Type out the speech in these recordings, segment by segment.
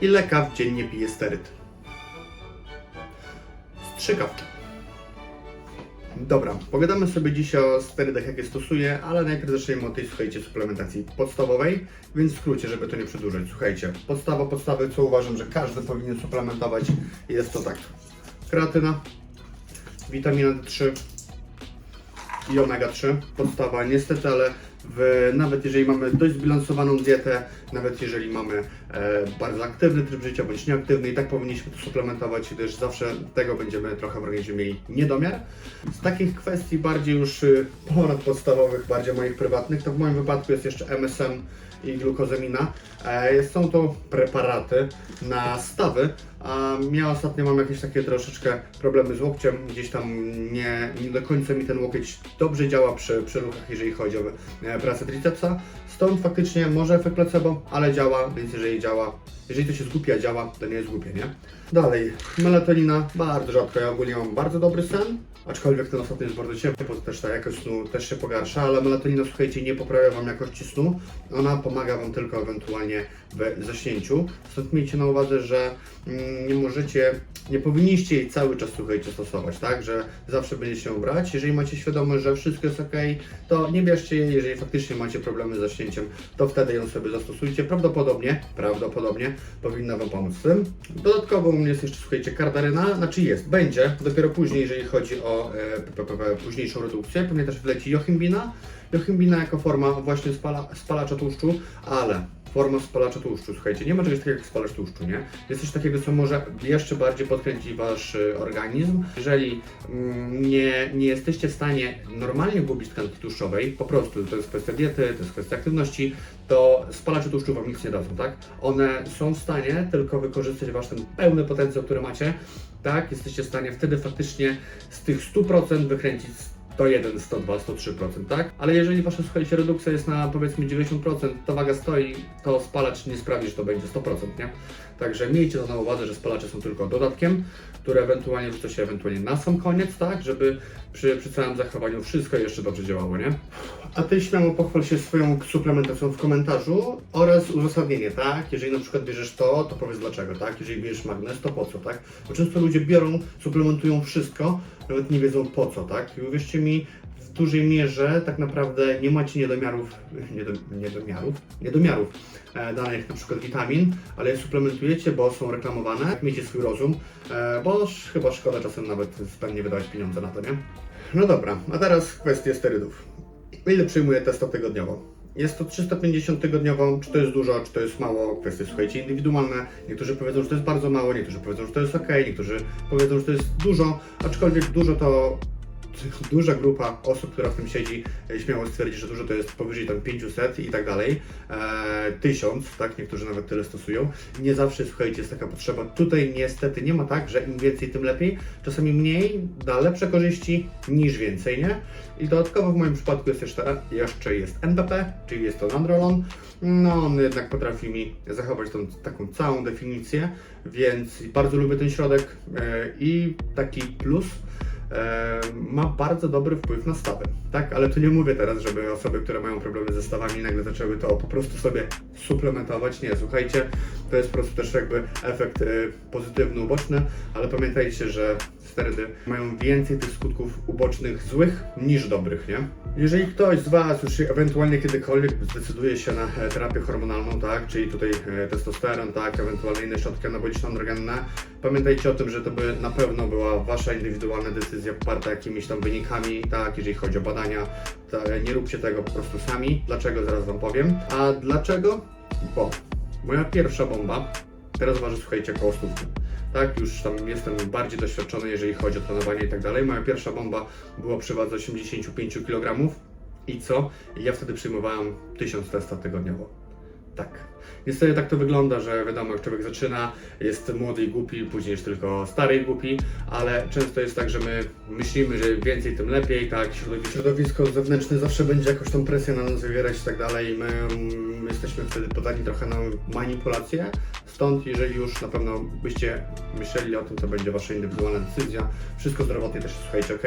Ile kaw dziennie pije steryt? Z Trzy kawki. Dobra, pogadamy sobie dzisiaj o sterydach, jakie stosuję, ale najpierw zaczniemy od tej, słuchajcie, suplementacji podstawowej, więc w skrócie, żeby to nie przedłużać. Słuchajcie, podstawa podstawy, co uważam, że każdy powinien suplementować, jest to tak. Kreatyna, witamina D3 i omega-3, podstawa niestety, ale w, nawet jeżeli mamy dość zbilansowaną dietę, nawet jeżeli mamy e, bardzo aktywny tryb życia bądź nieaktywny, i tak powinniśmy to suplementować, gdyż zawsze tego będziemy trochę w organizmie mieli niedomiar. Z takich kwestii bardziej już y, ponadpodstawowych, bardziej moich prywatnych, to w moim wypadku jest jeszcze MSM i glukozamina. E, są to preparaty na stawy, ja ostatnio mam jakieś takie troszeczkę problemy z łokciem, gdzieś tam nie, nie do końca mi ten łokieć dobrze działa przy, przy ruchach, jeżeli chodzi o e, pracę tricepsa. Stąd faktycznie może efekt placebo, ale działa, więc jeżeli działa, jeżeli to się zgłupia, działa, to nie jest głupie, nie? Dalej, melatonina, bardzo rzadko, ja ogólnie mam bardzo dobry sen, aczkolwiek ten ostatni jest bardzo ciepły, bo też ta jakość snu też się pogarsza, ale melatonina, słuchajcie, nie poprawia Wam jakości snu, ona pomaga Wam tylko ewentualnie w zaśnięciu, stąd miejcie na uwadze, że mm, nie możecie, nie powinniście jej cały czas, słuchajcie, stosować, tak, że zawsze będziecie ją brać, jeżeli macie świadomość, że wszystko jest ok, to nie bierzcie jej, jeżeli faktycznie macie problemy z zaśnięciem, to wtedy ją sobie zastosujcie, prawdopodobnie, prawdopodobnie powinna Wam pomóc w tym. Dodatkowo mnie jest jeszcze, słuchajcie, kardaryna, znaczy jest, będzie, dopiero później, jeżeli chodzi o e, późniejszą redukcję, też wleci jochimbina, jochimbina jako forma właśnie spala, spalacza tłuszczu, ale forma spalacza tłuszczu, słuchajcie, nie ma czegoś takiego jak spalacz tłuszczu, nie? Jest coś takiego, co może jeszcze bardziej podkręcić Wasz y, organizm. Jeżeli mm, nie, nie jesteście w stanie normalnie gubić tkanki tłuszczowej, po prostu to jest kwestia diety, to jest kwestia aktywności, to spalacze tłuszczu Wam nic nie dadzą, tak? One są w stanie tylko wykorzystać Wasz ten pełny potencjał, który macie, tak? Jesteście w stanie wtedy faktycznie z tych 100% wykręcić 101, 102, 103%, tak? Ale jeżeli wasza, słuchajcie, redukcja jest na powiedzmy 90%, to waga stoi, to spalacz nie sprawi, że to będzie 100%, nie? Także miejcie to na uwadze, że spalacze są tylko dodatkiem, które ewentualnie wrzuca się ewentualnie na sam koniec, tak? Żeby przy, przy całym zachowaniu wszystko jeszcze dobrze działało, nie? A ty śmiało pochwal się swoją suplementacją w komentarzu oraz uzasadnienie, tak? Jeżeli na przykład bierzesz to, to powiedz dlaczego, tak? Jeżeli bierzesz magnes, to po co, tak? Bo często ludzie biorą, suplementują wszystko, nawet nie wiedzą po co, tak? I uwierzcie mi, w dużej mierze tak naprawdę nie macie niedomiarów, niedo, niedomiarów, niedomiarów e, danych przykład witamin, ale je suplementujecie, bo są reklamowane. Miejcie swój rozum, e, bo chyba szkoda czasem nawet zbędnie wydawać pieniądze na to, nie? No dobra, a teraz kwestie sterydów. Ile przyjmuję testo tygodniowo? Jest to 350 tygodniowo, czy to jest dużo, czy to jest mało, kwestie słuchajcie indywidualne. Niektórzy powiedzą, że to jest bardzo mało, niektórzy powiedzą, że to jest ok, niektórzy powiedzą, że to jest dużo, aczkolwiek dużo to duża grupa osób, która w tym siedzi, e, śmiało stwierdzi, że dużo to jest powyżej tam 500 i tak dalej, e, 1000, tak, niektórzy nawet tyle stosują. Nie zawsze, słuchajcie, jest taka potrzeba. Tutaj niestety nie ma tak, że im więcej, tym lepiej. Czasami mniej da lepsze korzyści niż więcej, nie? I dodatkowo w moim przypadku jest jeszcze, jeszcze jest NPP, czyli jest to nandrolon. No, on jednak potrafi mi zachować tą taką całą definicję, więc bardzo lubię ten środek e, i taki plus ma bardzo dobry wpływ na stawy, tak? Ale tu nie mówię teraz, żeby osoby, które mają problemy ze stawami nagle zaczęły to po prostu sobie suplementować. Nie, słuchajcie, to jest po prostu też jakby efekt e, pozytywny, uboczny, ale pamiętajcie, że sterydy mają więcej tych skutków ubocznych złych niż dobrych, nie? Jeżeli ktoś z Was już ewentualnie kiedykolwiek zdecyduje się na e, terapię hormonalną, tak, czyli tutaj e, testosteron, tak, ewentualnie inne środki anaboliczno-androgenne, pamiętajcie o tym, że to by na pewno była Wasza indywidualna decyzja poparta jakimiś tam wynikami, tak, jeżeli chodzi o badania, nie róbcie tego po prostu sami. Dlaczego? Zaraz Wam powiem. A dlaczego? Bo moja pierwsza bomba, teraz waży, słuchajcie, około stówki. Tak, już tam jestem bardziej doświadczony, jeżeli chodzi o trenowanie i tak dalej. Moja pierwsza bomba była przy wadze 85 kg. I co? Ja wtedy przyjmowałem 1000 testa tygodniowo. Tak. Niestety tak to wygląda, że wiadomo, jak człowiek zaczyna, jest młody i głupi, później już tylko stary i głupi, ale często jest tak, że my myślimy, że więcej tym lepiej, tak, środowisko, zewnętrzne zawsze będzie jakąś tą presję na nas wywierać i tak dalej i my mm, jesteśmy wtedy poddani trochę na manipulację, stąd jeżeli już na pewno byście myśleli o tym, to będzie Wasza indywidualna decyzja, wszystko zdrowotnie też słuchajcie, ok?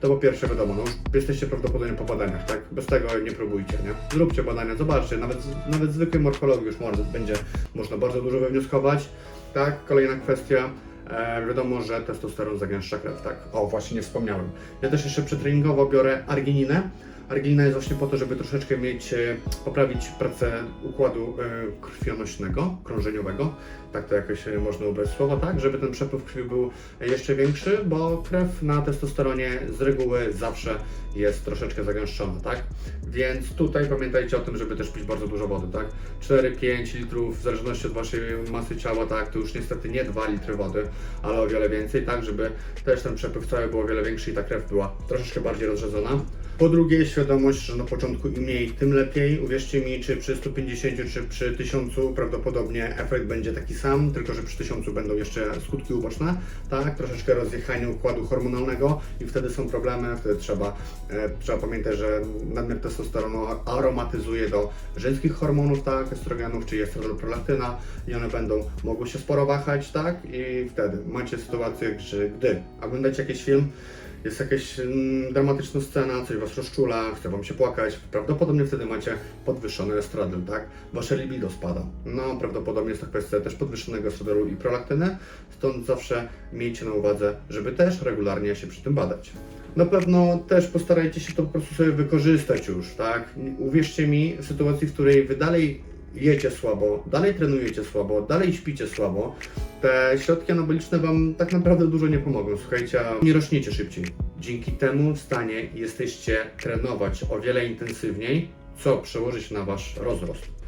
To po pierwsze wiadomo, no już jesteście prawdopodobnie po badaniach, tak? Bez tego nie próbujcie, nie? Zróbcie badania, zobaczcie, nawet, nawet zwykły morfolog już może, będzie można bardzo dużo wywnioskować. Tak, kolejna kwestia. E, wiadomo, że testosteron zagęszcza krew, tak. O, właśnie nie wspomniałem. Ja też jeszcze przetreningowo biorę argininę. Arginina jest właśnie po to, żeby troszeczkę mieć, e, poprawić pracę układu e, krwionośnego, krążeniowego. Tak to jakoś e, można ubrać słowo, tak? Żeby ten przepływ krwi był jeszcze większy, bo krew na testosteronie z reguły zawsze jest troszeczkę zagęszczona, tak? Więc tutaj pamiętajcie o tym, żeby też pić bardzo dużo wody, tak? 4-5 litrów, w zależności od Waszej masy ciała, tak? To już niestety nie 2 litry wody, ale o wiele więcej, tak? Żeby też ten przepływ cały był o wiele większy i ta krew była troszeczkę bardziej rozrzedzona. Po drugie, świadomość, że na początku im mniej, tym lepiej. Uwierzcie mi, czy przy 150, czy przy 1000 prawdopodobnie efekt będzie taki sam, tylko że przy 1000 będą jeszcze skutki uboczne, tak? Troszeczkę rozjechanie układu hormonalnego i wtedy są problemy, wtedy trzeba, e, trzeba pamiętać, że nadmiar testosteronu aromatyzuje do żeńskich hormonów, tak? Estrogenów, czy prolaktyna i one będą mogły się sporo wahać, tak? I wtedy macie sytuację, że gdy oglądacie jakiś film, jest jakaś mm, dramatyczna scena, coś was rozczula, chce wam się płakać, prawdopodobnie wtedy macie podwyższony estradyn, tak? Wasze libido spada. No, prawdopodobnie jest to kwestia też podwyższonego estradolu i prolaktyny, stąd zawsze miejcie na uwadze, żeby też regularnie się przy tym badać. Na pewno też postarajcie się to po prostu sobie wykorzystać już, tak? Uwierzcie mi, w sytuacji, w której wy dalej jecie słabo, dalej trenujecie słabo, dalej śpicie słabo, te środki anaboliczne Wam tak naprawdę dużo nie pomogą. Słuchajcie, nie rośniecie szybciej. Dzięki temu w stanie jesteście trenować o wiele intensywniej, co przełoży się na Wasz rozrost.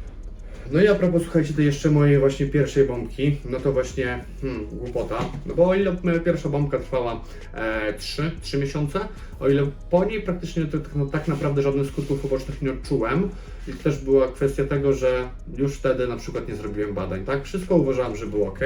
No i a propos, słuchajcie, tej jeszcze mojej właśnie pierwszej bombki, no to właśnie, hmm, głupota, no bo o ile pierwsza bombka trwała e, 3, 3 miesiące, o ile po niej praktycznie to, no, tak naprawdę żadnych skutków ubocznych nie odczułem i też była kwestia tego, że już wtedy na przykład nie zrobiłem badań, tak? Wszystko uważałem, że było ok.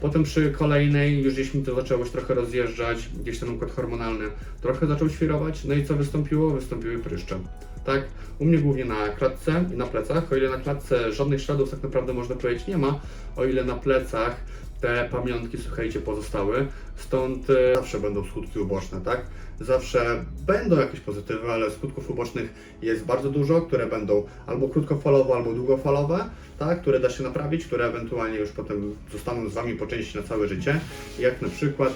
Potem przy kolejnej już gdzieś mi to zaczęło się trochę rozjeżdżać, gdzieś ten układ hormonalny trochę zaczął świrować, no i co wystąpiło? Wystąpiły pryszcze. Tak, u mnie głównie na klatce i na plecach, o ile na klatce żadnych śladów tak naprawdę można powiedzieć nie ma, o ile na plecach te pamiątki, słuchajcie, pozostały, stąd e, zawsze będą skutki uboczne, tak? Zawsze będą jakieś pozytywy, ale skutków ubocznych jest bardzo dużo, które będą albo krótkofalowe, albo długofalowe, tak? Które da się naprawić, które ewentualnie już potem zostaną z Wami po części na całe życie, jak na przykład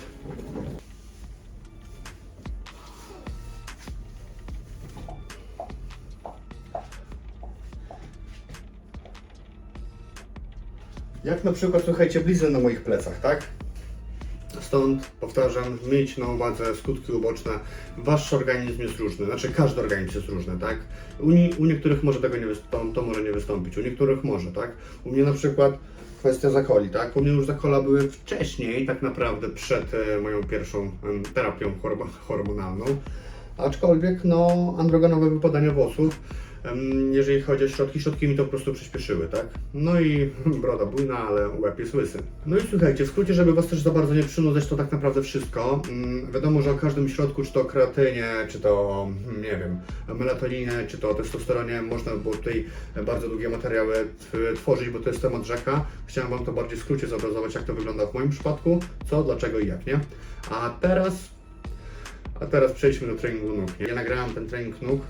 Jak na przykład, słuchajcie, blizny na moich plecach, tak? Stąd powtarzam, mieć na uwadze skutki uboczne. Wasz organizm jest różny, znaczy każdy organizm jest różny, tak? U, nie, u niektórych może tego nie wystąpić, to może nie wystąpić, u niektórych może, tak? U mnie na przykład kwestia zakoli, tak? U mnie już zakola były wcześniej, tak naprawdę przed e, moją pierwszą em, terapią hormonalną. Aczkolwiek, no, androgenowe wypadanie włosów, jeżeli chodzi o środki, środki mi to po prostu przyspieszyły, tak? No i broda bujna, ale łeb jest łysy. No i słuchajcie, w skrócie, żeby Was też za bardzo nie przynudzać, to tak naprawdę wszystko. Mm, Wiadomo, że o każdym środku, czy to kreatynie, czy to, mm, nie wiem, melatoninie, czy to testosteronie, można było tutaj bardzo długie materiały tworzyć, bo to jest temat rzeka. Chciałem Wam to bardziej w skrócie zobrazować, jak to wygląda w moim przypadku, co, dlaczego i jak, nie? A teraz a teraz przejdźmy do treningu nóg. nie? Ja nagrałem ten trening nóg,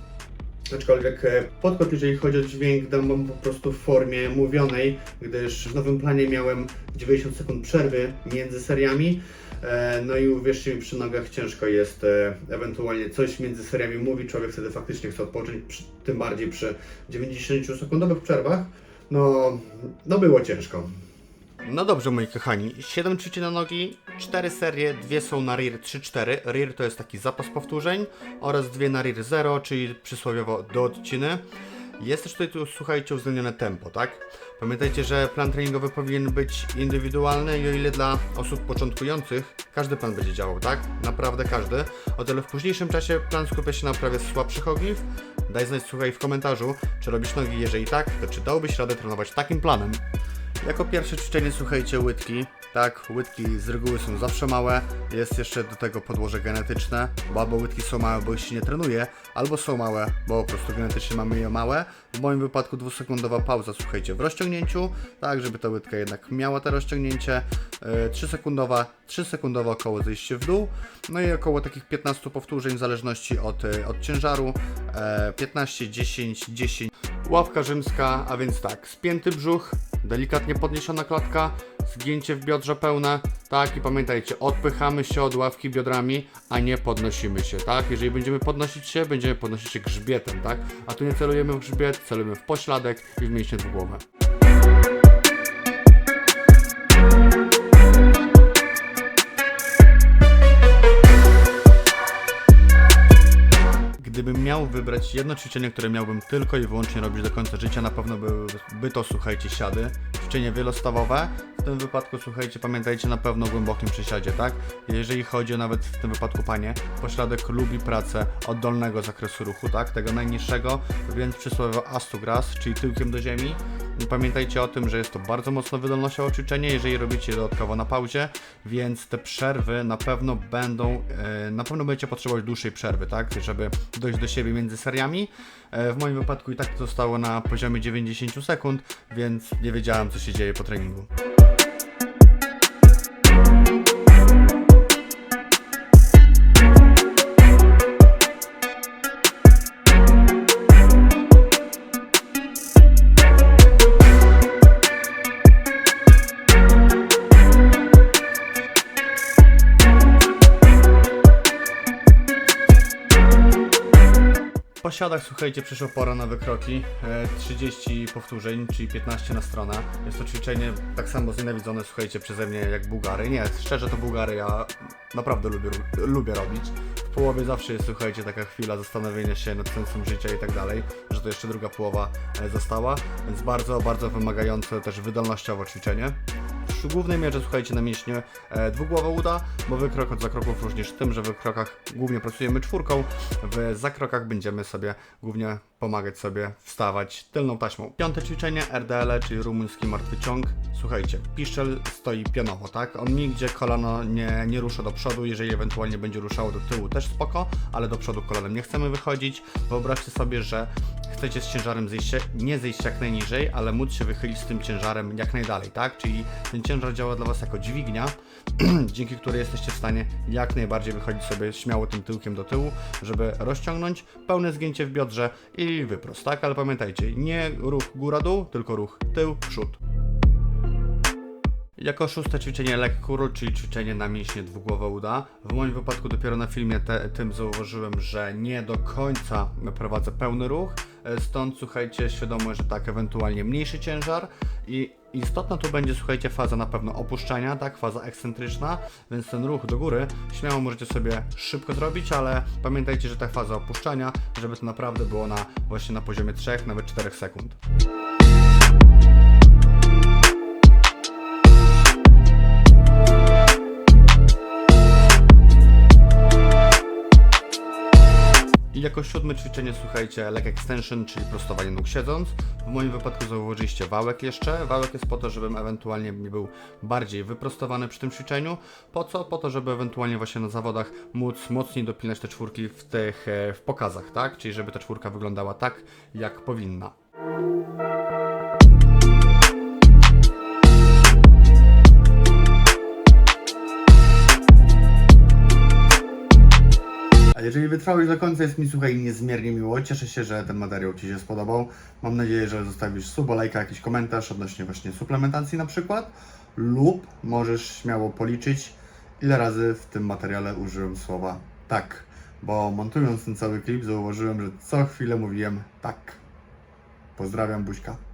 aczkolwiek e, podkład, jeżeli chodzi o dźwięk, dam wam po prostu w formie mówionej, gdyż w nowym planie miałem 90 sekund przerwy między seriami. E, No i uwierzcie mi, przy nogach ciężko jest e, ewentualnie coś między seriami mówić. Człowiek wtedy faktycznie chce odpocząć, tym bardziej przy 90-sekundowych przerwach. No, no było ciężko. No dobrze, moi kochani. 7 ćwiczeń na nogi, 4 serie, dwie są na RIR 3-4. RIR to jest taki zapas powtórzeń oraz dwie na RIR 0, czyli przysłowiowo do odciny. Jest też tutaj, tu, słuchajcie, uwzględnione tempo, tak? Pamiętajcie, że plan treningowy powinien być indywidualny i o ile dla osób początkujących każdy plan będzie działał, tak? Naprawdę każdy. O tyle w późniejszym czasie plan skupia się na uprawie słabszych ogniw. Daj znać, słuchaj, w komentarzu, czy robisz nogi, jeżeli tak, to czy dałbyś radę trenować takim planem? Jako pierwsze ćwiczenie słuchajcie łydki. Tak, łydki z reguły są zawsze małe. Jest jeszcze do tego podłoże genetyczne, bo albo łydki są małe, bo ich się nie trenuje, albo są małe, bo po prostu genetycznie mamy je małe. W moim wypadku dwusekundowa pauza, słuchajcie, w rozciągnięciu, tak, żeby ta łydka jednak miała to rozciągnięcie. Yy, 3 sekundowa, 3 sekundowa około zejście w dół, no i około takich 15 powtórzeń w zależności od, e, od ciężaru. E, 15, 10, 10. Ławka rzymska, a więc tak, spięty brzuch, delikatnie podniesiona klatka, zgięcie w biodrze pełne, tak i pamiętajcie, odpychamy się od ławki biodrami, a nie podnosimy się, tak? Jeżeli będziemy podnosić się, będziemy podnosić się grzbietem, tak? A tu nie celujemy w grzbiet, celujemy w pośladek i w mięśnie dwugłowe. Gdybym miał wybrać jedno ćwiczenie, które miałbym tylko i wyłącznie robić do końca życia, na pewno by, by to, słuchajcie, siady. Ćwiczenie wielostawowe. W tym wypadku, słuchajcie, pamiętajcie na pewno o głębokim przesiadzie, tak? Jeżeli chodzi o nawet w tym wypadku panie, pośladek lubi pracę od dolnego zakresu ruchu, tak? Tego najniższego, więc przysłowiowo astugras, czyli tyłkiem do ziemi. Pamiętajcie o tym, że jest to bardzo mocno wydolnościowe ćwiczenie, jeżeli robicie dodatkowo na pauzie, więc te przerwy na pewno będą, e, na pewno będziecie potrzebować dłuższej przerwy, tak, żeby dojść do siebie między seriami. E, w moim wypadku i tak to zostało na poziomie 90 sekund, więc nie wiedziałem co się dzieje po treningu. Po siadach, słuchajcie, przyszła pora na wykroki. E, 30 powtórzeń, czyli 15 na stronę. Jest to ćwiczenie tak samo znienawidzone, słuchajcie, przeze mnie jak Bułgary. Nie, szczerze to Bułgary ja naprawdę lubię, lubię robić. W połowie zawsze jest, słuchajcie, taka chwila zastanowienia się nad sensem życia i tak dalej, że to jeszcze druga połowa e, została, więc bardzo, bardzo wymagające też wydolnościowo ćwiczenie. W głównej mierze słuchajcie na mięśnie e, dwugłowa uda, bo wykrok od zakroków różnisz tym, że w wykrokach głównie pracujemy czwórką, w zakrokach będziemy sobie głównie pomagać sobie wstawać tylną taśmą. Piąte ćwiczenie RDL, czyli rumuński martwy ciąg. Słuchajcie, piszczel stoi pionowo, tak? On nigdzie kolano nie, nie rusza do przodu, jeżeli ewentualnie będzie ruszało do tyłu też spoko, ale do przodu kolanem nie chcemy wychodzić. Wyobraźcie sobie, że chcecie z ciężarem zejść, nie zejść jak najniżej, ale móc się wychylić z tym ciężarem jak najdalej, tak? Czyli ten ciężar działa dla Was jako dźwignia, dzięki której jesteście w stanie jak najbardziej wychodzić sobie śmiało tym tyłkiem do tyłu, żeby rozciągnąć pełne zgięcie w biodrze i wyprost, tak? Ale pamiętajcie, nie ruch góra-dół, tylko ruch tył-przód. Jako szóste ćwiczenie leg curl, czyli ćwiczenie na mięśnie dwugłowe uda. W moim wypadku dopiero na filmie te, tym zauważyłem, że nie do końca prowadzę pełny ruch, e, stąd słuchajcie, świadomość, że tak, ewentualnie mniejszy ciężar i istotna tu będzie, słuchajcie, faza na pewno opuszczania, tak, faza ekscentryczna, więc ten ruch do góry śmiało możecie sobie szybko zrobić, ale pamiętajcie, że ta faza opuszczania, żeby to naprawdę było na właśnie na poziomie 3, nawet 4 sekund. I jako siódme ćwiczenie, słuchajcie, leg extension, czyli prostowanie nóg siedząc. W moim wypadku zauważyliście wałek jeszcze. Wałek jest po to, żebym ewentualnie był bardziej wyprostowany przy tym ćwiczeniu. Po co? Po to, żeby ewentualnie właśnie na zawodach móc mocniej dopinać te czwórki w tych e, w pokazach, tak? Czyli żeby ta czwórka wyglądała tak, jak powinna. Jeżeli wytrwałeś do końca, jest mi słuchaj niezmiernie miło. Cieszę się, że ten materiał Ci się spodobał. Mam nadzieję, że zostawisz suba, lajka, jakiś komentarz odnośnie właśnie suplementacji na przykład. Lub możesz śmiało policzyć, ile razy w tym materiale użyłem słowa tak. Bo montując ten cały klip zauważyłem, że co chwilę mówiłem tak. Pozdrawiam, buźka.